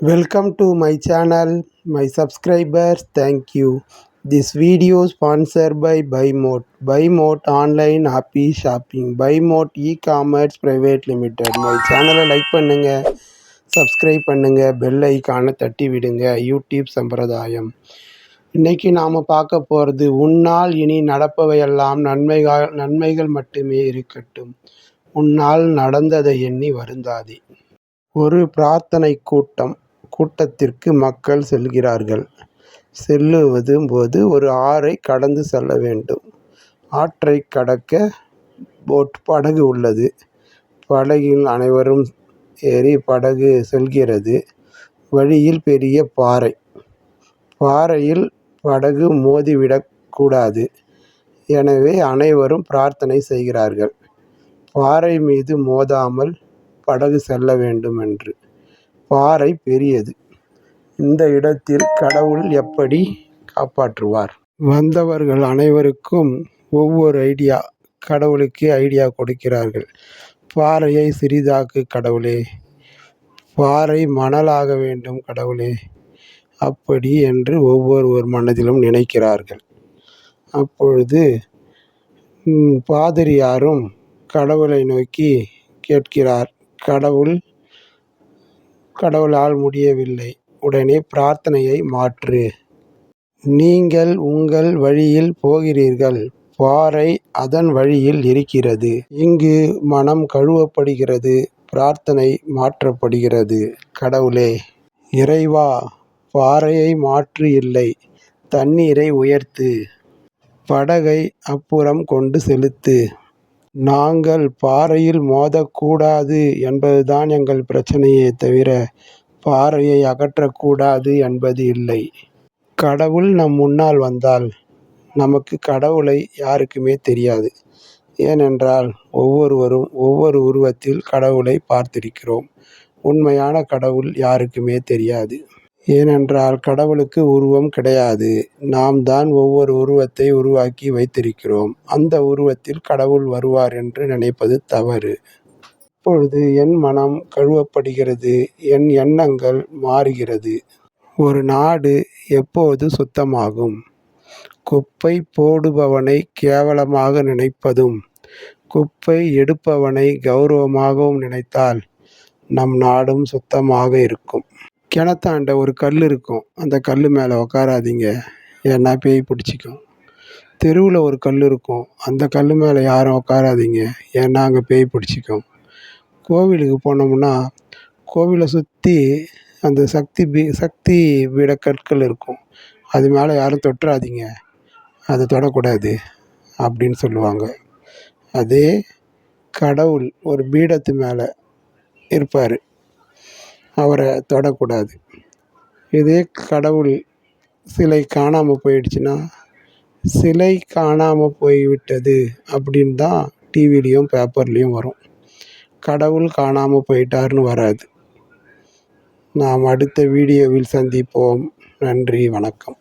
Welcome to my channel, my subscribers, thank you. This video sponsored by Mod online online happy shopping. Mod e-commerce private limited. my சேனலை like பண்ணுங்க subscribe பண்ணுங்க bell ஐக்கானை தட்டி விடுங்க. YouTube சம்பிரதாயம். இன்னைக்கு நாம் பார்க்க போகிறது உன்னால் இனி நடப்பவையெல்லாம் நன்மைகள் நன்மைகள் மட்டுமே இருக்கட்டும். உன்னால் நடந்ததை எண்ணி வருந்தாதே. ஒரு பிரார்த்தனை கூட்டம். கூட்டத்திற்கு மக்கள் செல்கிறார்கள். செல்லுவதும் போது ஒரு ஆறை கடந்து செல்ல வேண்டும். ஆற்றை கடக்க போட் படகு உள்ளது. படகில் அனைவரும் ஏறி படகு செல்கிறது. வழியில் பெரிய பாறை. பாறையில் படகு மோதிவிடக்கூடாது எனவே அனைவரும் பிரார்த்தனை செய்கிறார்கள். பாறை மீது மோதாமல் படகு செல்ல வேண்டும் என்று பாறை பெரியது. இந்த இடத்தில் கடவுள் எப்படி காப்பாற்றுவார்? வந்தவர்கள் அனைவருக்கும் ஒவ்வொரு ஐடியா கடவுளுக்கு ஐடியா கொடுக்கிறார்கள். பாறையை சிறிதாக்கு கடவுளே. பாறை மணலாக வேண்டும் கடவுளே. அப்படி என்று ஒவ்வொருவர் மனதிலும் நினைக்கிறார்கள். அப்பொழுது பாதிரியாரும் கடவுளை நோக்கி கேட்கிறார் கடவுள் கடவுளால் முடியவில்லை. உடனே பிரார்த்தனையை மாற்று. நீங்கள் உங்கள் வழியில் போகிறீர்கள். பாறை அதன் வழியில் இருக்கிறது. இங்கு மனம் கழுவப்படுகிறது. பிரார்த்தனை மாற்றப்படுகிறது. கடவுளே இறைவா பாறையை மாற்று இல்லை. தண்ணீரை உயர்த்து. படகை அப்புறம் கொண்டு செலுத்து. நாங்கள் பாறையில் மோதக்கூடாது என்பதுதான் எங்கள் பிரச்சனையே தவிர பாறையை அகற்றக்கூடாது என்பது இல்லை. கடவுள் நம் முன்னால் வந்தால் நமக்கு கடவுளை யாருக்குமே தெரியாது. ஏனென்றால் ஒவ்வொருவரும் ஒவ்வொரு உருவத்தில் கடவுளை பார்த்திருக்கிறோம். உண்மையான கடவுள் யாருக்குமே தெரியாது. ஏனென்றால் கடவுளுக்கு உருவம் கிடையாது. நாம் தான் ஒவ்வொரு உருவத்தை உருவாக்கி வைத்திருக்கிறோம். அந்த உருவத்தில் கடவுள் வருவார் என்று நினைப்பது தவறு. இப்பொழுது என் மனம் கழுவப்படுகிறது. என் எண்ணங்கள் மாறுகிறது. ஒரு நாடு எப்போது சுத்தமாகும்? குப்பை போடுபவனை கேவலமாக நினைப்பதும் குப்பை எடுப்பவனை கௌரவமாகவும் நினைத்தால் நம் நாடும் சுத்தமாக இருக்கும். கிணத்தாண்ட ஒரு கல் இருக்கும். அந்த கல் மேலே உக்காராதீங்க. ஏன்னா பேய் பிடிச்சிக்கும். தெருவில் ஒரு கல் இருக்கும். அந்த கல் மேலே யாரும் உட்காராதீங்க ஏன்னா அங்கே பேய் பிடிச்சிக்கும். கோவிலுக்கு போனோம்னா கோவிலை சுற்றி அந்த சக்தி பீ சக்தி பீட கற்கள் இருக்கும். அது மேலே யாரும் தொட்டுறாதீங்க. அது தொடக்கூடாது அப்படின்னு சொல்லுவாங்க. அதே கடவுள் ஒரு பீடத்து மேலே இருப்பார். அவரை தொடக்கூடாது. இதே கடவுள் சிலை காணாமல் போயிடுச்சுன்னா சிலை காணாமல் போய்விட்டது அப்படின்னு தான் டிவிலையும் பேப்பர்லேயும் வரும். கடவுள் காணாமல் போயிட்டார்னு வராது. நாம் அடுத்த வீடியோவில் சந்திப்போம். நன்றி வணக்கம்.